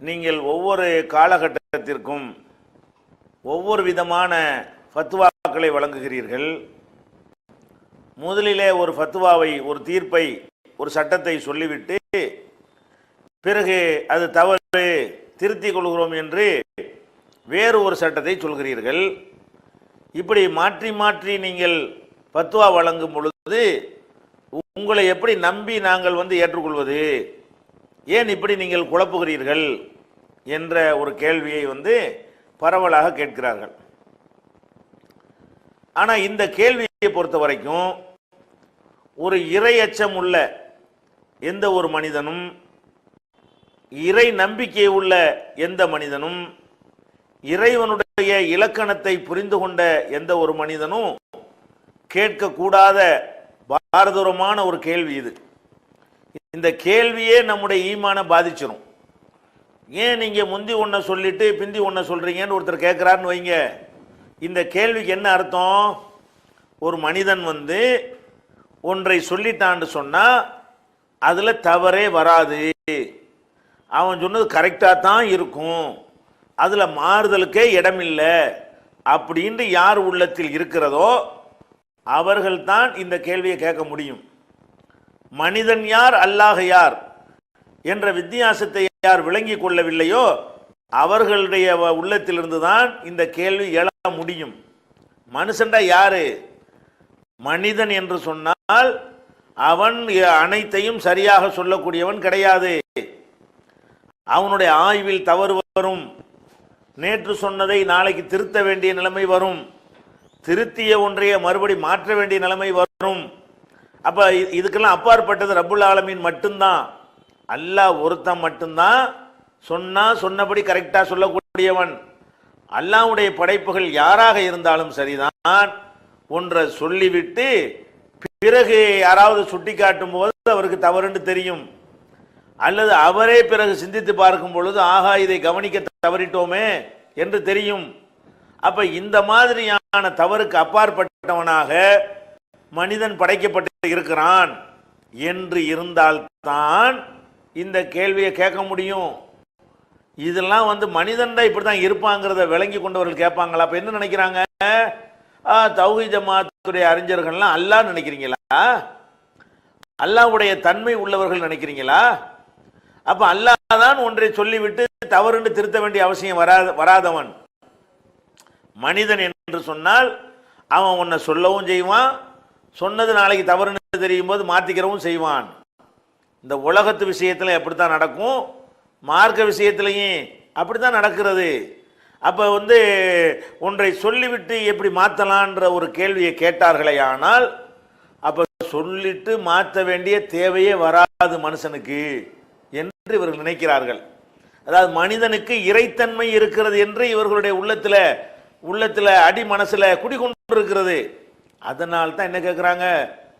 நீங்கள் ஒவ்வொரு காலகட்டத்திற்கும் ஒவ்வொரு விதமான ஃபத்வாக்களை வழங்குகிறீர்கள். முதலிலே ஒரு ஃபத்துவாவை ஒரு தீர்ப்பை ஒரு சட்டத்தை சொல்லிவிட்டு பிறகு அது தவறு திருத்திக் கொள்கிறோம் என்று வேறு ஒரு சட்டத்தை சொல்கிறீர்கள். இப்படி மாற்றி மாற்றி நீங்கள் பத்துவா வழங்கும் பொழுது உங்களை எப்படி நம்பி நாங்கள் வந்து ஏற்றுக்கொள்வது? ஏன் இப்படி நீங்கள் குழப்புகிறீர்கள் என்ற ஒரு கேள்வியை வந்து பரவலாக கேட்கிறார்கள். ஆனால் இந்த கேள்வியை பொறுத்த வரைக்கும் ஒரு இறை அச்சம் உள்ள எந்த ஒரு மனிதனும் இறை நம்பிக்கை உள்ள எந்த மனிதனும் இறைவனுடைய இலக்கணத்தை புரிந்து கொண்ட எந்த ஒரு மனிதனும் கேட்கக்கூடாத பாரதூரமான ஒரு கேள்வி இது. இந்த கேள்வியே நம்முடைய ஈமான பாதிச்சிடும் ஏன் நீங்கள் முந்தி ஒன்றை சொல்லிட்டு பிந்தி ஒன்றை சொல்கிறீங்கன்னு ஒருத்தர் கேட்குறாருன்னு வைங்க. இந்த கேள்விக்கு என்ன அர்த்தம்? ஒரு மனிதன் வந்து ஒன்றை சொல்லிட்டான்னு சொன்னால் அதில் தவறே வராது. அவன் சொன்னது கரெக்டாக தான் இருக்கும். அதில் மாறுதலுக்கே இடமில்லை. அப்படின்ட்டு யார் உள்ளத்தில் இருக்கிறதோ அவர்கள்தான் இந்த கேள்வியை கேட்க முடியும். மனிதன் யார் அல்லாஹ் யார் என்ற வித்தியாசத்தை யார் விளங்கிக் கொள்ளவில்லையோ அவர்களுடைய வ- உள்ளத்திலிருந்து தான் இந்த கேள்வி எழ முடியும். மனுஷன்டா யாரு? மனிதன் என்று சொன்னால் அவன் அனைத்தையும் சரியாக சொல்லக்கூடியவன் கிடையாது. அவனுடைய ஆய்வில் தவறு வரும். நேற்று சொன்னதை நாளைக்கு திருத்த வேண்டிய நிலைமை வரும். திருத்திய ஒன்றைய மறுபடி மாற்ற வேண்டிய நிலைமை வரும். அப்ப இதுக்கெல்லாம் அப்பாற்பட்டது ரப்புல் ஆலமீன் மட்டும்தான். அல்லாஹ் ஒருத்தன் மட்டும்தான் சொன்னா சொன்னபடி கரெக்டா சொல்லக்கூடியவன். அல்லாவுடைய படைப்புகள் யாராக இருந்தாலும் சரிதான். ஒன்றை சொல்லிவிட்டு பிறகு யாராவது சுட்டி காட்டும் போது அவருக்கு தவறுன்னு தெரியும். அல்லது அவரே பிறகு சிந்தித்து பார்க்கும் பொழுது ஆகா இதை கவனிக்க தவறிட்டோமே என்று தெரியும். அப்ப இந்த மாதிரியான தவறுக்கு அப்பாற்பட்டவனாக மனிதன் படைக்கப்பட்டு இருக்கிறான் என்று இருந்தால்தான் இந்த கேள்வியை கேட்க முடியும். இதெல்லாம் வந்து மனிதன்டா இப்படி தான் இருப்பாங்கிறத விளங்கி கொண்டவர்கள் கேட்பாங்களா? அப்போ என்ன நினைக்கிறாங்க? தௌஹி ஜமாத்துடைய அறிஞர்கள்லாம் அல்லா நினைக்கிறீங்களா? அல்லாஹ்வுடைய தன்மை உள்ளவர்கள் நினைக்கிறீங்களா? அப்போ அல்லாஹ் தான் ஒன்றை சொல்லிவிட்டு தவறுன்னு திருத்த வேண்டிய அவசியம் வராத வராதவன். மனிதன் என்று சொன்னால் அவன் உன்னை சொல்லவும் செய்வான் சொன்னது நாளைக்கு தவறுன்னு தெரியும் போது மாற்றிக்கிறவும் செய்வான். இந்த உலகத்து விஷயத்தில் எப்படி தான் நடக்கும்? மார்க்க விஷயத்திலையும் அப்படித்தான் நடக்கிறது. அப்போ வந்து ஒன்றை சொல்லிவிட்டு எப்படி மாற்றலான்ற ஒரு கேள்வியை கேட்டார்களே ஆனால் அப்போ சொல்லிட்டு மாற்ற வேண்டிய தேவையே வராது மனுஷனுக்கு என்று இவர்கள் நினைக்கிறார்கள். அதாவது மனிதனுக்கு இறைத்தன்மை இருக்கிறது என்று இவர்களுடைய உள்ளத்தில் உள்ளத்தில் அடி மனசில் குடிகொண்டு இருக்கிறது அதனால தான் என்ன கேட்குறாங்க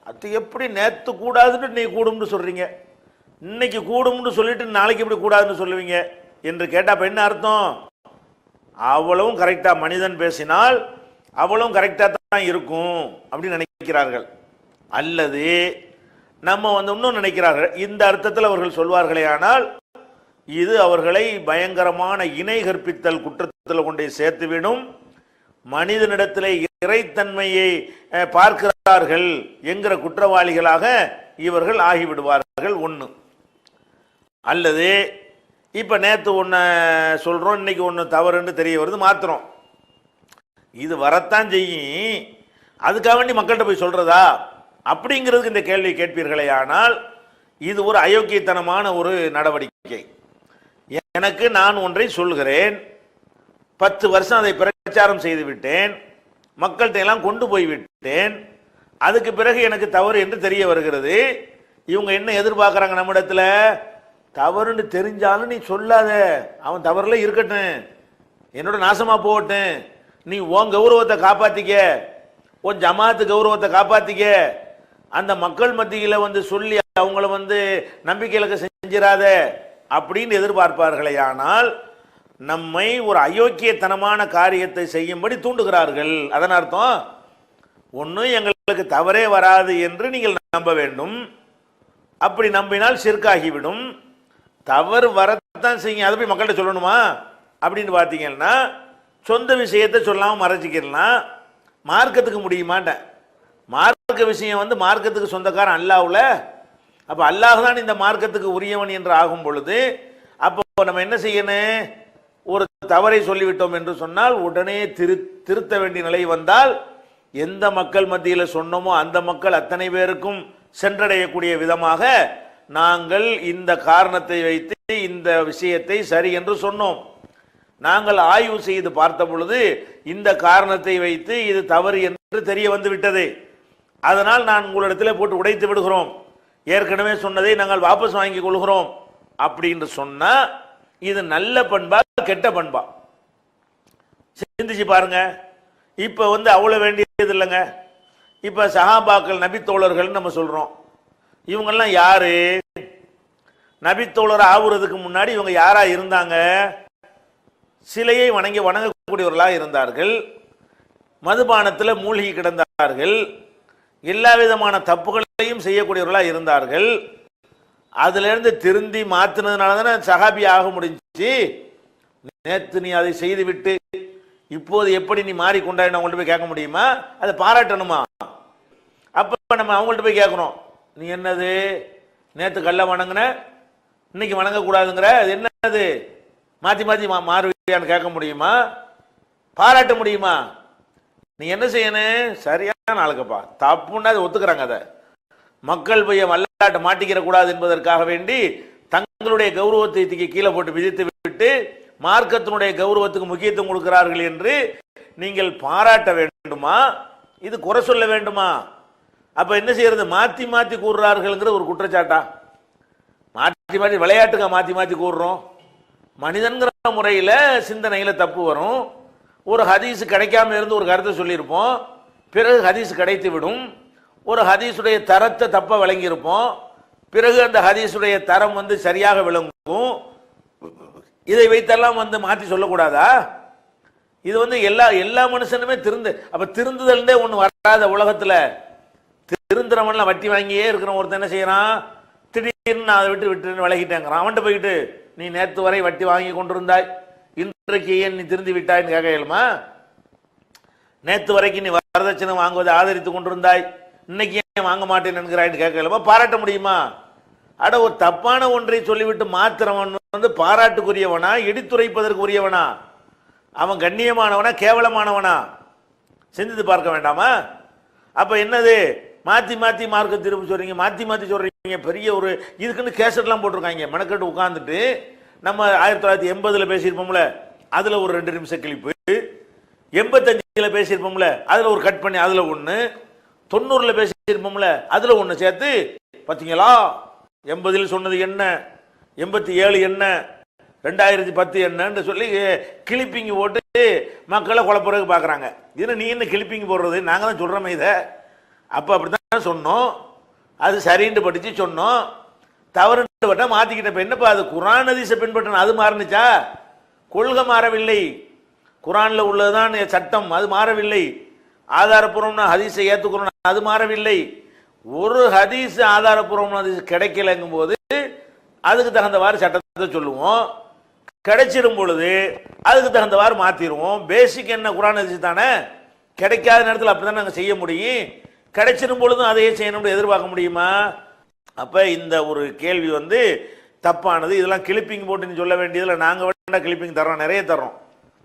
அது எப்படி நேற்று கூடாதுன்னு நீ கூடும்னு சொல்கிறீங்க இன்னைக்கு கூடும்னு சொல்லிட்டு நாளைக்கு எப்படி கூடாதுன்னு சொல்லுவீங்க என்று கேட்டால் அப்ப என்ன அர்த்தம்? அவ்வளவும் கரெக்டாக மனிதன் பேசினால் அவ்வளவும் கரெக்டாக தான் இருக்கும் அப்படின்னு நினைக்கிறார்கள். அல்லது நம்ம வந்து இன்னும் நினைக்கிறார்கள். இந்த அர்த்தத்தில் அவர்கள் சொல்வார்களே ஆனால் இது அவர்களை பயங்கரமான இணை கற்பித்தல் குற்றத்தில் கொண்டே சேர்த்துவிடும் மனிதனிடத்திலே இறைத்தன்மையை பார்க்கிறார்கள் என்கிற குற்றவாளிகளாக இவர்கள் ஆகிவிடுவார்கள் ஒன்று அல்லது இப்போ நேற்று ஒன்று சொல்கிறோம் இன்னைக்கு ஒன்று தவறுன்னு தெரிய வருது மாத்துறோம். இது வரத்தான் செய்யும். அதுக்காக வேண்டி மக்கள்கிட்ட போய் சொல்றதா? அப்படிங்கிறதுக்கு இந்த கேள்வி கேட்பீர்களே ஆனால் இது ஒரு அயோக்கியத்தனமான ஒரு நடவடிக்கை. எனக்கு நான் ஒன்றை சொல்கிறேன் பத்து வருஷம் அதை பிரச்சாரம் செய்து விட்டேன் மக்கள்கிட்ட எல்லாம் கொண்டு போய் விட்டேன் அதுக்கு பிறகு எனக்கு தவறு என்று தெரிய வருகிறது. இவங்க என்ன எதிர்பார்க்குறாங்க நம்மிடத்தில் தவறுன்னு தெரிஞ்சாலும் நீ சொல்லாத. அவன் தவறுல இருக்கட்டும். என்னோட நாசமாக போகட்டும். நீ உன் கௌரவத்தை காப்பாற்றிக்க உன் ஜமாத்து கௌரவத்தை காப்பாற்றிக்க அந்த மக்கள் மத்தியில் வந்து சொல்லி அவங்கள வந்து நம்பிக்கை இலக்க அப்படின்னு எதிர்பார்ப்பார்களே. ஆனால் நம்மை ஒரு அயோக்கியத்தனமான காரியத்தை செய்யும்படி தூண்டுகிறார்கள். அதன் அர்த்தம் ஒன்றும் எங்களுக்கு தவறே வராது என்று நீங்கள் நம்ப வேண்டும். அப்படி நம்பினால் சிற்காகிவிடும். தவறு வரத்தான் செய்யுங்க அதை போய் மக்கள்கிட்ட சொல்லணுமா? அப்படின்னு பார்த்தீங்கன்னா சொந்த விஷயத்தை சொல்லாமல் மறைச்சிக்கலாம். மார்க்கத்துக்கு முடியுமாட்டேன் மார்க்க விஷயம் வந்து மார்க்கத்துக்கு சொந்தக்காரன் அல்லாவில். அப்போ அல்லாஹ் தான் இந்த மார்க்கத்துக்கு உரியவன் என்று ஆகும் பொழுது அப்போ நம்ம என்ன செய்யணும்? ஒரு தவறை சொல்லிவிட்டோம் என்று சொன்னால் உடனே திரு திருத்த வேண்டிய நிலை வந்தால் எந்த மக்கள் மத்தியில் சொன்னோமோ அந்த மக்கள் அத்தனை பேருக்கும் சென்றடையக்கூடிய விதமாக நாங்கள் இந்த காரணத்தை வைத்து இந்த விஷயத்தை சரி என்று சொன்னோம். நாங்கள் ஆய்வு செய்து பார்த்த பொழுது இந்த காரணத்தை வைத்து இது தவறு என்று தெரிய வந்து விட்டது. அதனால் நான் உங்களிடத்தில் போட்டு உடைத்து விடுகிறோம். ஏற்கனவே சொன்னதை நாங்கள் வாபஸ் வாங்கிக் கொள்கிறோம். அப்படின்னு சொன்னால் இது நல்ல பண்பா கெட்ட பண்பா? சிந்திச்சு பாருங்க. இப்ப வந்து அவ்வளவு வேண்டியது இல்லைங்க. இப்ப சஹாபாக்கள் நபித்தோழர்கள் நம்ம சொல்றோம். இவங்கெல்லாம் யாரு? நபித்தோழர் ஆகுறதுக்கு முன்னாடி இவங்க யாரா இருந்தாங்க? சிலையை வணங்கி வணங்கக்கூடியவர்களாக இருந்தார்கள். மதுபானத்தில் மூழ்கி கிடந்தார்கள். எல்லா விதமான தப்புகளையும் செய்யக்கூடியவர்களாக இருந்தார்கள். அதுலேருந்து திருந்தி மாற்றினதுனால தானே சகாபி ஆக முடிஞ்சுச்சு. நேற்று நீ அதை செய்துவிட்டு இப்போது எப்படி நீ மாறி மாறிக்கொண்டாய் அவங்கள்ட்ட போய் கேட்க முடியுமா? அதை பாராட்டணுமா? அப்போ நம்ம அவங்கள்ட்ட போய் கேட்குறோம் நீ என்னது? நேற்று கல்ல வணங்கின? இன்னைக்கு வணங்கக்கூடாதுங்கிற? அது என்னது? மாற்றி மாற்றி மா மாறுவியான்னு கேட்க முடியுமா? பாராட்ட முடியுமா? நீ என்ன செய்யணும்? சரியான ஆளுக்கப்பா தப்புன்னா அதை ஒத்துக்கிறாங்க அதை. மக்கள் பையன் வல்ல மாட்டிக்கிற கூடாது என்பதற்காக வேண்டி தங்களுடைய கௌரவத்தை தூக்கி கீழே போட்டு விதித்து விட்டு மார்க்கத்தினுடைய கௌரவத்துக்கு முக்கியத்துவம் கொடுக்கிறார்கள் என்று நீங்கள் பாராட்ட வேண்டுமா? இது குறை சொல்ல வேண்டுமா? அப்ப என்ன செய்யறது? மாத்தி மாத்தி கூறுறார்கள்ங்கிற ஒரு குற்றச்சாட்டா? மாற்றி மாற்றி விளையாட்டுக்க மாற்றி மாற்றி கூறுறோம்? மனிதன்கிற முறையில் சிந்தனையில் தப்பு வரும். ஒரு ஹதீஸ் கிடைக்காம இருந்து ஒரு கருத்தை சொல்லியிருப்போம். பிறகு ஹதீஸ் கிடைத்து விடும். ஒரு ஹதீஸுடைய தரத்தை தப்பாக விளங்கியிருப்போம். பிறகு அந்த ஹதீஸுடைய தரம் வந்து சரியாக விளங்கும். இதை வைத்தெல்லாம் வந்து மாற்றி சொல்லக்கூடாதா? இது வந்து எல்லா எல்லா மனுஷனுமே திருந்து அப்ப திருந்துதல்னே ஒன்று வராத உலகத்தில். திருந்துறவன்லாம் வட்டி வாங்கியே இருக்கிறவன் ஒருத்தன் என்ன செய்யறான்? திடீர்னு நான் அதை விட்டு விட்டு விலகிட்டேங்கிறான். அவன்கிட்ட போயிட்டு நீ நேற்று வரை வட்டி வாங்கி கொண்டிருந்தாய். இன்றைக்கு ஏன் நீ திருந்தி விட்டாய்ன்னு கேட்க இயலுமா? நேற்று வரைக்கும் நீ வரதட்சணை வாங்குவதை ஆதரித்து கொண்டிருந்தாய். இன்னைக்கு ஏன் வாங்க மாட்டேன் என்கிறாய்னு கேட்க பாராட்ட முடியுமா? அட ஒரு தப்பான ஒன்றை சொல்லிவிட்டு மாத்திரவன் வந்து பாராட்டுக்குரியவனா இடித்துரைப்பதற்குரியவனா அவன் கண்ணியமானவனா கேவலமானவனா? சிந்தித்து பார்க்க வேண்டாமா? அப்ப என்னது? மாத்தி மாத்தி மார்க்க திரும்ப சொல்றீங்க மாத்தி மாத்தி சொல்றீங்க. பெரிய ஒரு இதுக்குன்னு கேசட்லாம் போட்டிருக்காங்க. மெனக்கட்டு உட்காந்துட்டு நம்ம ஆயிரத்தி தொள்ளாயிரத்தி எண்பதுல பேசியிருப்போம்ல அதுல ஒரு ரெண்டு நிமிஷம் கிளிப்பு எண்பத்தஞ்சுல பேசியிருப்போம்ல அதுல ஒரு கட் பண்ணி அதுல ஒன்று தொண்ணூறில் பேசியிருப்போம்ல அதில் ஒன்று சேர்த்து பார்த்தீங்களா எண்பதில் சொன்னது என்ன? எண்பத்தி ஏழு என்ன? ரெண்டாயிரத்தி பத்து என்னன்னு சொல்லி கிளிப்பிங்க போட்டு மக்களை குழப்பறதுக்கு பார்க்குறாங்க இது நீ என்ன கிளிப்பிங்க போடுறது? நாங்கள் தான் சொல்கிறோமே இதை. அப்போ அப்படித்தான் சொன்னோம். அது சரின்னு படித்து சொன்னோம். தவறுன்னு பட்டா மாற்றிக்கிட்ட இப்போ என்னப்பா அது? குரான் அதிசை பின்பற்றணும் அது மாறினுச்சா? கொள்கை மாறவில்லை. குரானில் உள்ளதுதான் சட்டம் அது மாறவில்லை. ஆதாரப்பூர்வம்னா ஹதீஸை ஏற்றுக்கிறோம் அது மாறவில்லை. ஒரு ஹதீஸ் ஆதாரப்பூர்வமான ஹதீஸ் கிடைக்கலங்கும் போது அதுக்கு தகுந்தவாறு சட்டத்தை சொல்லுவோம். கிடைச்சிடும் பொழுது அதுக்கு தகுந்தவாறு மாற்றிடுவோம் பேசிக் என்ன குரான் ஹதீஸ் தானே? கிடைக்காத நேரத்தில் அப்படிதான் நாங்கள் செய்ய முடியும். கிடைச்சிடும் பொழுதும் அதையே செய்யணும்னு எதிர்பார்க்க முடியுமா? அப்போ இந்த ஒரு கேள்வி வந்து தப்பானது. இதெல்லாம் கிளிப்பிங் போட்டு நீ சொல்ல வேண்டியதில் நாங்கள் வேண்டாம் கிளிப்பிங் தர்றோம். நிறைய தர்றோம்.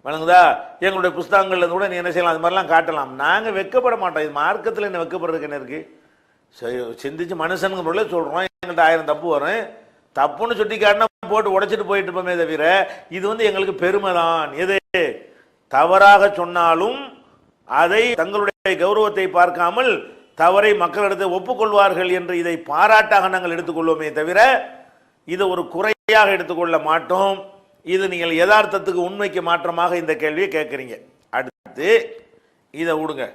வணங்குதா? எங்களுடைய புஸ்தகங்களில் கூட நீ என்ன செய்யலாம் அது மாதிரிலாம் காட்டலாம். நாங்கள் வெக்கப்பட மாட்டோம். இது மார்க்கத்தில் என்ன வெக்கப்படுறதுக்கு என்ன இருக்குது சரி சிந்திச்சு மனுஷனுங்க பொருளே சொல்கிறோம் எங்கள்கிட்ட ஆயிரம் தப்பு வரும். தப்புன்னு சுட்டி காட்டினா போட்டு உடைச்சிட்டு போயிட்டு இருப்போமே தவிர இது வந்து எங்களுக்கு பெருமை தான் எது? தவறாக சொன்னாலும் அதை தங்களுடைய கௌரவத்தை பார்க்காமல் தவறை மக்களிடத்தை ஒப்புக்கொள்வார்கள் என்று இதை பாராட்டாக நாங்கள் எடுத்துக்கொள்வோமே தவிர இதை ஒரு குறையாக எடுத்துக்கொள்ள மாட்டோம். இது நீங்கள் யதார்த்தத்துக்கு உண்மைக்கு மாற்றமாக இந்த கேள்வியை கேட்குறீங்க. அடுத்து இதை விடுங்க.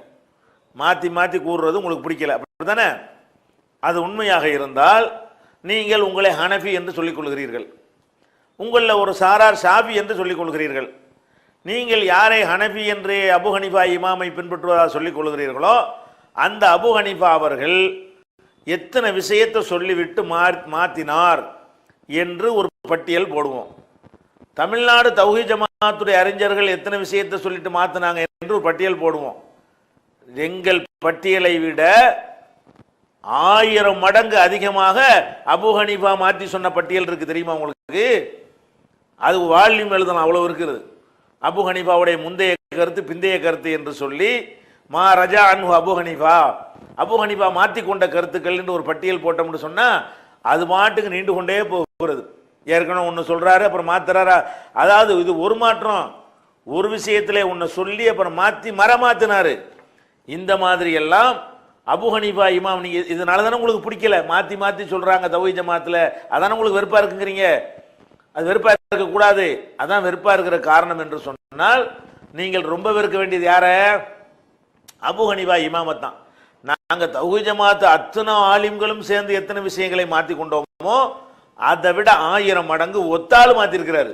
மாற்றி மாற்றி கூறுறது உங்களுக்கு பிடிக்கல. அப்படித்தானே? அது உண்மையாக இருந்தால் நீங்கள் உங்களை ஹனஃபி என்று சொல்லிக் கொள்கிறீர்கள். உங்களில் ஒரு சாரார் ஷாபி என்று சொல்லிக் கொள்கிறீர்கள். நீங்கள் யாரை ஹனஃபி என்று அபு ஹனிஃபா இமாமை பின்பற்றுவதாக சொல்லிக் கொள்கிறீர்களோ அந்த அபு ஹனிஃபா அவர்கள் எத்தனை விஷயத்தை சொல்லிவிட்டு மா மாற்றினார் என்று ஒரு பட்டியல் போடுவோம். தமிழ்நாடு தௌஹி ஜமாத்துடைய அறிஞர்கள் எத்தனை விஷயத்தை சொல்லிட்டு மாத்துனாங்க என்று ஒரு பட்டியல் போடுவோம். எங்கள் பட்டியலை விட ஆயிரம் மடங்கு அதிகமாக அபு ஹனீஃபா மாற்றி சொன்ன பட்டியல் இருக்கு தெரியுமா உங்களுக்கு? அது வால்யூம் எழுதலாம் அவ்வளவு இருக்குது அபு ஹனீஃபாவுடைய முந்தைய கருத்து பிந்தைய கருத்து என்று சொல்லி மா ரஜா அன்பு அபு ஹனீஃபா. அபு ஹனீஃபா மாற்றி கொண்ட கருத்துக்கள் என்று ஒரு பட்டியல் போட்டோம்னு சொன்னால் அது மாட்டுக்கு நீண்டு கொண்டே போகிறது. ஏற்கனவே ஒன்று சொல்கிறாரு அப்புறம் மாத்துறாரா? அதாவது இது ஒரு மாற்றம். ஒரு விஷயத்திலே ஒன்று சொல்லி அப்புறம் மாற்றி மர மாத்தினாரு இந்த மாதிரி எல்லாம் அபு ஹனீஃபா இமாம் நீங்கள் இதனால தானே உங்களுக்கு பிடிக்கல? மாற்றி மாற்றி சொல்கிறாங்க தவி ஜமாத்தில். அதானே உங்களுக்கு வெறுப்பாக இருக்குங்கிறீங்க? அது வெறுப்பாக இருக்கக்கூடாது அதான் வெறுப்பாக இருக்கிற காரணம் என்று சொன்னால் நீங்கள் ரொம்ப வெறுக்க வேண்டியது யார? அபு ஹனீஃபா இமாமத் தான். நாங்கள் தௌஹி ஜமாத்து அத்தனை ஆலிம்களும் சேர்ந்து எத்தனை விஷயங்களை மாற்றி கொண்டோமோ அதை விட ஆயிரம் மடங்கு ஒத்தாள் மாற்றிருக்கிறாரு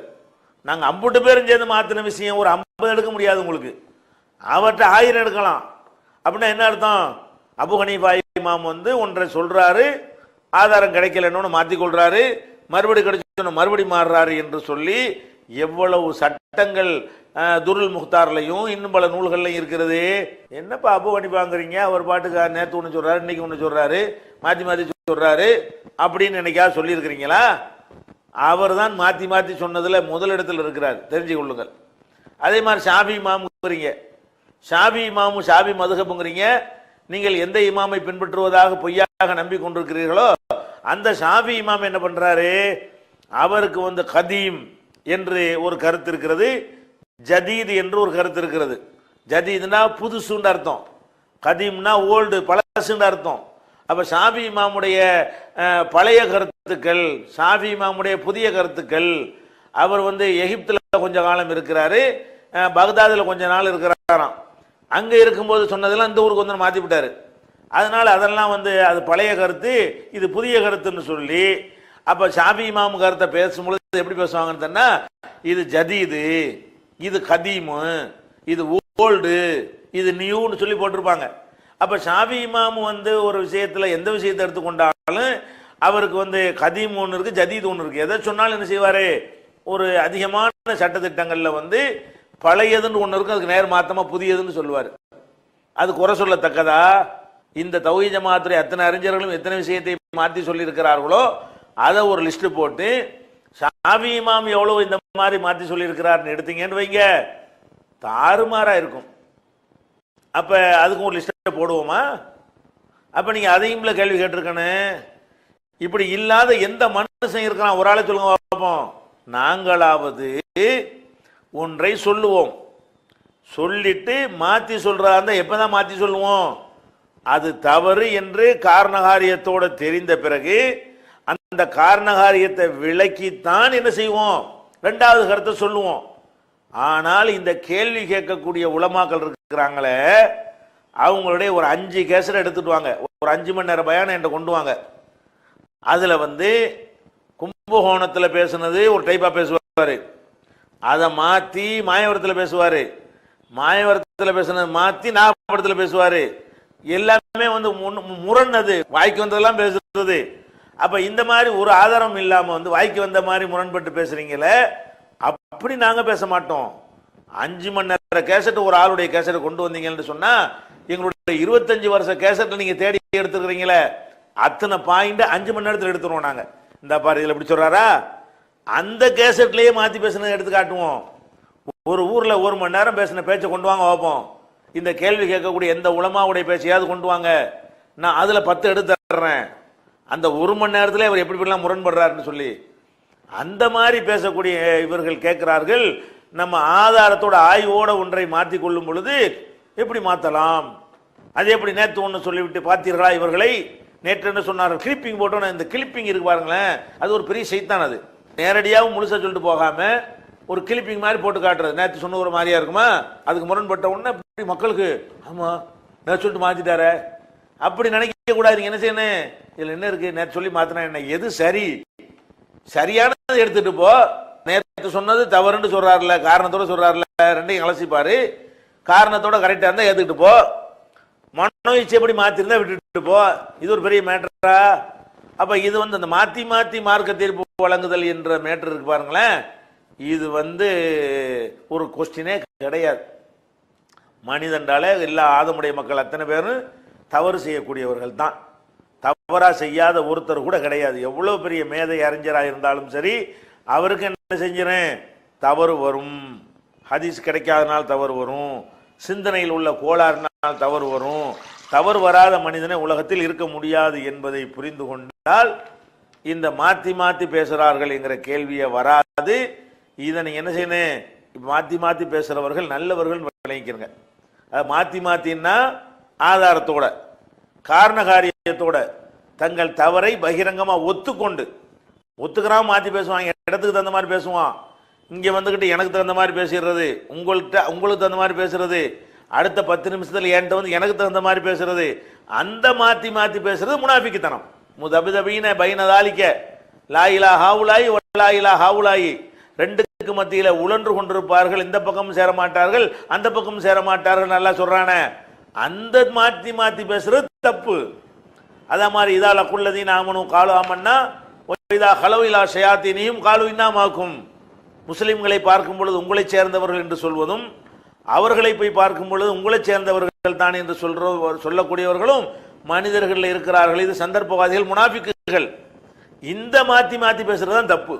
நாங்கள் அம்புட்டு பேரும் சேர்ந்து மாற்றின விஷயம் ஒரு ஐம்பது எடுக்க முடியாது உங்களுக்கு. அவர்கிட்ட ஆயிரம் எடுக்கலாம். அப்படின்னா என்ன அர்த்தம்? அபு ஹனீஃபா இமாம் வந்து ஒன்றை சொல்கிறாரு ஆதாரம் கிடைக்கலன்னு மாற்றி கொள்றாரு மறுபடி கிடைச்சோன்னு மறுபடி மாறுறாரு என்று சொல்லி எவ்வளவு சட்டங்கள் அஹ், துருல் முக்தார்லையும் இன்னும் பல நூல்கள்லையும் இருக்கிறது. என்னப்பா அபு ஹனிஃபாங்கிறீங்க? அவர் பாட்டுக்கு நேற்று ஒன்று சொல்கிறாரு இன்னைக்கு ஒன்று சொல்கிறாரு மாற்றி மாற்றி சொல்றாரு. அப்படின்னு என்னைக்கா சொல்லியிருக்கிறீங்களா? அவர் தான் மாத்தி மாத்தி சொன்னதுல முதலிடத்தில் இருக்கிறார். தெரிஞ்சு கொள்ளுங்கள். அதே மாதிரி ஷாபி இமாமுங்கிறீங்க ஷாபி இமாமு ஷாபி மதுகப்புங்கிறீங்க நீங்கள் எந்த இமாமை பின்பற்றுவதாக பொய்யாக நம்பி கொண்டிருக்கிறீர்களோ அந்த ஷாபி இமாம் என்ன பண்றாரு? அவருக்கு வந்து கதீம் என்று ஒரு கருத்து இருக்கிறது. ஜதீது என்று ஒரு கருத்து இருக்கிறது. ஜதீதுனா புதுசுன்னு அர்த்தம். கதீம்னா ஓல்டு பழசுன்னு அர்த்தம். அப்போ ஷாஃபி இமாமுடைய பழைய கருத்துக்கள் ஷாஃபி இமாமுடைய புதிய கருத்துக்கள் அவர் வந்து எகிப்தில் கொஞ்ச காலம் இருக்கிறாரு பக்தாதில் கொஞ்ச நாள் இருக்கிறாராம். அங்கே இருக்கும்போது சொன்னதெல்லாம் இந்த ஊருக்கு வந்து மாற்றி விட்டார். அதனால் அதெல்லாம் வந்து அது பழைய கருத்து இது புதிய கருத்துன்னு சொல்லி அப்போ ஷாஃபி இமாம் கருத்தை பேசும்பொழுது எப்படி பேசுவாங்கன்னு சொன்னா இது ஜதீது இது கதீமு இது ஓல்டு இது நியூன்னு சொல்லி போட்டிருப்பாங்க. அப்போ ஷாபி இமாம் வந்து ஒரு விஷயத்தில் எந்த விஷயத்தை எடுத்துக்கொண்டாலும் அவருக்கு வந்து கதீம் ஒன்று இருக்குது ஜதீத் ஒன்று இருக்குது எதை சொன்னாலும் என்ன செய்வார்? ஒரு அதிகமான சட்டத்திட்டங்களில் வந்து பழையதுன்னு ஒன்று இருக்கும் அதுக்கு நேர் மாற்றமாக புதியதுன்னு சொல்லுவார். அது குறை சொல்லத்தக்கதா? இந்த தௌஹி ஜமாத்துடைய அத்தனை அறிஞர்களும் எத்தனை விஷயத்தை மாற்றி சொல்லியிருக்கிறார்களோ அதை ஒரு லிஸ்ட் போட்டு ஷாபி இமாம் எவ்வளோ இந்த மாதிரி மாற்றி சொல்லியிருக்கிறாருன்னு எடுத்தீங்கன்னு வைங்க. தாறுமாறாக இருக்கும். அப்போ அதுக்கும் ஒரு லிஸ்ட்டை போடுவோமா? அப்போ நீங்கள் அதையும்ல கேள்வி கேட்டிருக்கணும் இப்படி இல்லாத எந்த மனுஷன் இருக்கிறான்? ஒரு ஆளை சொல்லுங்க பார்ப்போம். நாங்களாவது ஒன்றை சொல்லுவோம். சொல்லிட்டு மாற்றி சொல்கிறதா இருந்தால் எப்போ தான் மாற்றி சொல்லுவோம்? அது தவறு என்று காரணகாரியத்தோடு தெரிந்த பிறகு அந்த காரணகாரியத்தை விளக்கித்தான் என்ன செய்வோம்? ரெண்டாவது கருத்தை சொல்லுவோம். ஆனால் இந்த கேள்வி கேட்கக்கூடிய உலமாக்கள் இருக்கிறாங்களே அவங்களுடைய ஒரு அஞ்சு கேசட் எடுத்துட்டு வாங்க. ஒரு அஞ்சு மணி நேரம் பயானம் என்கிட்ட கொண்டு வாங்க. அதில் வந்து கும்பகோணத்தில் பேசுனது ஒரு டைப்பாக பேசுவார். அதை மாற்றி மாயவரத்தில் பேசுவார். மாயவரத்தில் பேசுனது மாற்றி நாகப்படத்தில் பேசுவார். எல்லாமே வந்து முன்- முரண் அது வாய்க்கு வந்ததெல்லாம் பேசுறது. அப்போ இந்த மாதிரி ஒரு ஆதாரம் இல்லாமல் வந்து வாய்க்கு வந்த மாதிரி முரண்பட்டு பேசுகிறீங்களே அப்படி நாங்கள் பேச மாட்டோம். அஞ்சு மணி நேர கேசட் ஒரு ஆளுடைய கேசட்டை கொண்டு வந்தீங்கன்னு சொன்னா எங்களுடைய இருபத்தஞ்சு வருஷ கேசட்டை நீங்க தேடி எடுத்துக்கிறீங்களே அத்தனை பாயிண்ட் அஞ்சு மணி நேரத்தில் எடுத்துருவோம் நாங்க. இந்த பாரு இதில் எப்படி சொல்றாரா? அந்த கேசட்லயே மாத்தி பேசுனதை எடுத்து காட்டுவோம். ஒரு ஊர்ல ஒரு மணி நேரம் பேசின பேச்சை கொண்டு வாங்க வைப்போம் இந்த கேள்வி கேட்கக்கூடிய எந்த உலமாவுடைய பேச்சையாவது கொண்டு வாங்க. நான் அதுல பத்து எடுத்து தர்றேன். அந்த ஒரு மணி நேரத்தில் அவர் எப்படி இப்படிலாம் முரண்படுறாருன்னு சொல்லி. அந்த மாதிரி பேசக்கூடிய இவர்கள் கேட்கிறார்கள் நம்ம ஆதாரத்தோட ஆய்வோட ஒன்றை மாற்றி கொள்ளும் பொழுது எப்படி மாற்றலாம் அது எப்படி நேற்று ஒன்று சொல்லிவிட்டு பார்த்தீர்களா இவர்களை? நேற்று என்ன சொன்னார்கள்? கிளிப்பிங் போட்டோன்னு இந்த கிளிப்பிங் இருக்கு பாருங்களேன் அது ஒரு பெரிய செய்தான் அது. நேரடியாகவும் முழுசாக சொல்லிட்டு போகாம ஒரு கிளிப்பிங் மாதிரி போட்டு காட்டுறது. நேற்று சொன்ன ஒரு மாதிரியா இருக்குமா? அதுக்கு முரண்பட்ட உடனே இப்படி மக்களுக்கு ஆமா நேற்று சொல்லிட்டு மாத்திட்டாரே. அப்படி நினைக்க கூடாதுங்க என்ன செய்யணும்? இதில் என்ன இருக்கு? நேற்று சொல்லி மாத்தினா என்ன? எது சரி? சரியான எடுத்துட்டு போ. நேற்று சொன்னது தவறுன்னு சொல்றாருல காரணத்தோட சொல்றாருல ரெண்டையும் அலசிப்பாரு காரணத்தோட கரெக்டா இருந்தா ஏத்துக்கிட்டு போ. மனோ இச்சைப்படி மாத்திருந்தா விட்டுட்டு போ. இது ஒரு பெரிய மேட்டரா? அப்ப இது வந்து அந்த மாத்தி மாத்தி மார்க்க தீர்ப்பு வழங்குதல் என்ற மேட்டர் இருக்கு பாருங்களேன். இது வந்து ஒரு கொஸ்டினே கிடையாது. மனிதன்றாலே எல்லா ஆதமுடைய மக்கள் அத்தனை பேரும் தவறு செய்யக்கூடியவர்கள் தான் தவறா செய்யாத ஒருத்தர் கூட கிடையாது. எவ்வளவு பெரிய மேதை அறிஞராக இருந்தாலும் சரி அவருக்கு என்ன செஞ்சிறேன்? தவறு வரும். ஹதீஸ் கிடைக்காதனால் தவறு வரும். சிந்தனையில் உள்ள கோளாறுனால் தவறு வரும். தவறு வராத மனிதனை உலகத்தில் இருக்க முடியாது என்பதை புரிந்து கொண்டால் இந்த மாத்தி மாத்தி பேசுறார்கள் என்கிற கேள்வியை வராது. இதை என்ன செய்யணும்? மாற்றி மாத்தி மாத்தி பேசுறவர்கள் நல்லவர்கள் விளங்கிக்கிறங்க அதை மாத்தி மாத்தின்னா ஆதாரத்தோட. காரண தங்கள் தவறை பகிரங்கமாக ஒத்துக்கொண்டு ஒத்துக்கிறாம மாற்றி பேசுவாங்க. இடத்துக்கு தகுந்த மாதிரி பேசுவான். இங்கே வந்துகிட்டு எனக்கு தகுந்த மாதிரி பேசிடுறது. உங்கள்கிட்ட உங்களுக்கு தகுந்த மாதிரி பேசுறது. அடுத்த பத்து நிமிஷத்தில் என்கிட்ட வந்து எனக்கு தகுந்த மாதிரி பேசுறது. அந்த மாற்றி மாற்றி பேசுறது முனாஃபிக்குத்தனம். முதபிதபீன பைனதாலிக்க லாயிலா ஹாவுலாயி லாயிலா ஹாவுலாயி. ரெண்டுக்கு மத்தியில் உழன்று கொண்டிருப்பார்கள். இந்த பக்கம் சேர மாட்டார்கள் அந்த பக்கம் சேர மாட்டார்கள் நல்லா சொல்கிறானே அந்த மாற்றி மாற்றி பேசுறது தப்பு. அதே மாதிரி இதால குள்ளதீன் ஆமனும் காலு ஆமன்னா இதா ஹலவிலா ஷயாத்தினியும் காலு இன்னாமாக்கும். முஸ்லீம்களை பார்க்கும் பொழுது உங்களைச் சேர்ந்தவர்கள் என்று சொல்வதும் அவர்களை போய் பார்க்கும் பொழுது உங்களைச் சேர்ந்தவர்கள் தான் என்று சொல்ற சொல்லக்கூடியவர்களும் மனிதர்கள் இருக்கிறார்கள். இது சந்தர்ப்பவாதிகள் முனாஃபிக்குகள். இந்த மாற்றி மாற்றி பேசுறது தான் தப்பு.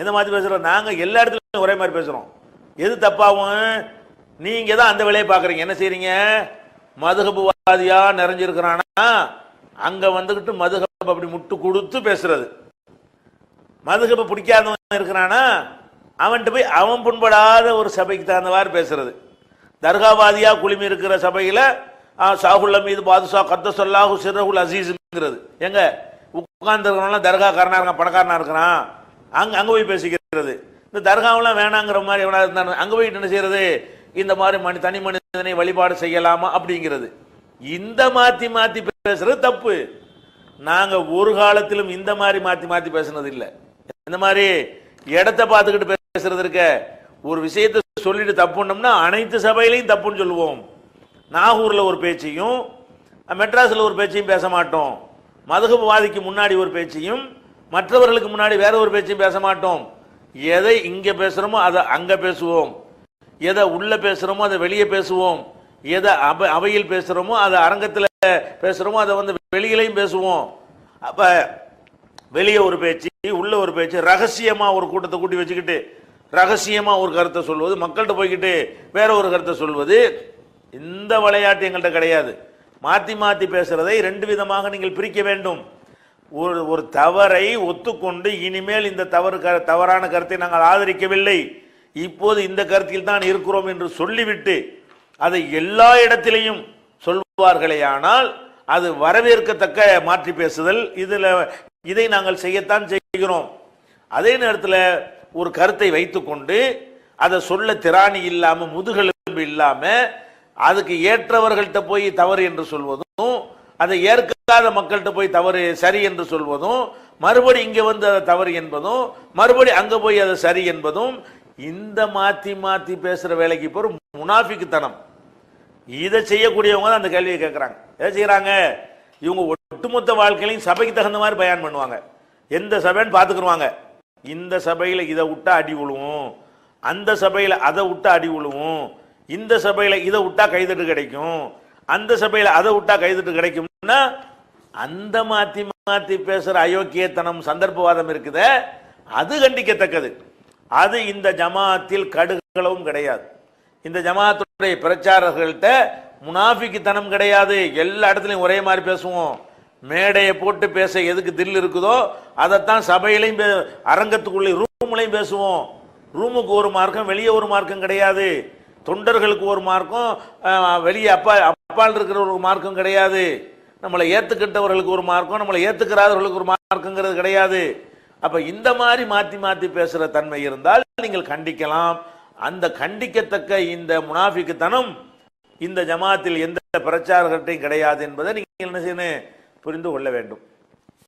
எந்த மாற்றி பேசுகிறோம் நாங்கள் எல்லா இடத்துலையும் ஒரே மாதிரி பேசுகிறோம் எது தப்பாகும் நீங்கள் தான் அந்த வேலையை பார்க்குறீங்க. என்ன செய்கிறீங்க மதுகபுவாதியாக நிறைஞ்சிருக்கிறானா? அங்கே வந்துக்கிட்டு மதுகப் அப்படி முட்டு கொடுத்து பேசுறது. மதுகப்பை பிடிக்காதவன் இருக்கிறானா? அவன்கிட்ட போய் அவன் புண்படாத ஒரு சபைக்கு தகுந்தவாறு பேசுறது. தர்காவாதியா குழுமி இருக்கிற சபையில் சாகுல்ல மீது பாதுஷா கத்த சொல்லாஹு சிறகுல் அசீஸுங்கிறது. எங்க? உட்கார்ந்துருக்கிறவங்களாம் தர்கா இருக்கான் பணக்காரனா இருக்கிறான். அங்க அங்க போய் பேசிக்கிறது. இந்த தர்காவெல்லாம் வேணாங்கிற மாதிரி எவனா இருந்தானு அங்கே போயிட்டு என்ன செய்யறது? இந்த மாதிரி மனி தனி மனிதனை வழிபாடு செய்யலாமா அப்படிங்கிறது. இந்த மாத்தி மாத்தி பேசுறது தப்பு. நாங்க ஒரு காலத்திலும் இந்த மாதிரி மாத்தி மாத்தி பேசுனது இல்லை. இந்த மாதிரி இடத்த பார்த்துக்கிட்டு பேசுறது இருக்க ஒரு விஷயத்தை சொல்லிட்டு தப்புனோம்னா அனைத்து சபையிலையும் தப்புன்னு சொல்லுவோம். நாகூர்ல ஒரு பேச்சையும் மெட்ராஸில் ஒரு பேச்சையும் பேச மாட்டோம். மதுகபவாதிக்கு முன்னாடி ஒரு பேச்சையும் மற்றவர்களுக்கு முன்னாடி வேற ஒரு பேச்சையும் பேச மாட்டோம். எதை இங்கே பேசுகிறோமோ அதை அங்கே பேசுவோம். எதை உள்ளே பேசுகிறோமோ அதை வெளியே பேசுவோம். எதை அப அவையில் பேசுகிறோமோ அதை அரங்கத்தில் பேசுகிறோமோ அதை வந்து வெளியிலையும் பேசுவோம். அப்போ வெளியே ஒரு பேச்சு உள்ள ஒரு பேச்சு ரகசியமாக ஒரு கூட்டத்தை கூட்டி வச்சுக்கிட்டு ரகசியமாக ஒரு கருத்தை சொல்வது மக்கள்கிட்ட போய்கிட்டு வேற ஒரு கருத்தை சொல்வது இந்த விளையாட்டு எங்கள்கிட்ட கிடையாது. மாற்றி மாற்றி பேசுகிறதை ரெண்டு விதமாக நீங்கள் பிரிக்க வேண்டும். ஒரு ஒரு தவறை ஒத்துக்கொண்டு இனிமேல் இந்த தவறு க- தவறான கருத்தை நாங்கள் ஆதரிக்கவில்லை. இப்போது இந்த கருத்தில் தான் இருக்கிறோம் என்று சொல்லிவிட்டு அதை எல்லா இடத்திலையும் சொல்வார்களேயானால் அது வரவேற்கத்தக்க மாற்றி பேசுதல். இதில் இதை நாங்கள் செய்யத்தான் செய்கிறோம். அதே நேரத்தில் ஒரு கருத்தை வைத்துக்கொண்டு அதை சொல்ல திராணி இல்லாமல் முதுகெலும்பு இல்லாமல் அதுக்கு ஏற்றவர்கள்ட்ட போய் தவறு என்று சொல்வதும் அதை ஏற்காத மக்கள்கிட்ட போய் தவறு சரி என்று சொல்வதும் மறுபடி இங்கே வந்து அதை தவறு என்பதும் மறுபடி அங்கே போய் அதை சரி என்பதும் இந்த மாற்றி மாற்றி பேசுகிற வேலைக்கு போகிற முனாஃபிக்குத்தனம். இதை செய்யக்கூடியவங்க தான் அந்த கேள்வியை கேட்குறாங்க. எதை செய்கிறாங்க இவங்க ஒட்டுமொத்த வாழ்க்கையிலையும் சபைக்கு தகுந்த மாதிரி பயன் பண்ணுவாங்க. எந்த சபைன்னு பார்த்துக்குருவாங்க. இந்த சபையில் இதை விட்டா அடி விழுவும் அந்த சபையில் அதை விட்டா அடி விழுவும் இந்த சபையில் இதை விட்டா கைதட்டு கிடைக்கும். அந்த சபையில் அதை விட்டா கைதட்டு கிடைக்கும்னா அந்த மாற்றி மாற்றி பேசுகிற அயோக்கியத்தனம் சந்தர்ப்பவாதம் இருக்குதே அது கண்டிக்கத்தக்கது. அது இந்த ஜமாத்தில் கடுகளவும் கிடையாது. இந்த ஜமாத்துடைய பிரச்சாரர்கள்ட்ட முனாஃபிக்குத்தனம் கிடையாது. எல்லா இடத்துலையும் ஒரே மாதிரி பேசுவோம். மேடையை போட்டு பேச எதுக்கு தில் இருக்குதோ அதைத்தான் சபையிலையும் பே- அரங்கத்துக்குள்ளே ரூம்லையும் பேசுவோம். ரூமுக்கு ஒரு மார்க்கம் வெளியே ஒரு மார்க்கம் கிடையாது. தொண்டர்களுக்கு ஒரு மார்க்கம் வெளியே அப்பா அப்பால் இருக்கிற ஒரு மார்க்கம் கிடையாது. நம்மளை ஏற்றுக்கிட்டவர்களுக்கு ஒரு மார்க்கம் நம்மளை ஏற்றுக்கிறாதவர்களுக்கு ஒரு மார்க்கங்கிறது கிடையாது. அப்போ இந்த மாதிரி மாற்றி மாற்றி பேசுகிற தன்மை இருந்தால் நீங்கள் கண்டிக்கலாம். அந்த கண்டிக்கத்தக்க இந்த முனாஃபிக்குத்தனம் இந்த ஜமாத்தில் எந்த பிரச்சாரத்தையும் கிடையாது என்பதை நீங்கள் என்ன செய்யணும்? புரிந்து கொள்ள வேண்டும்.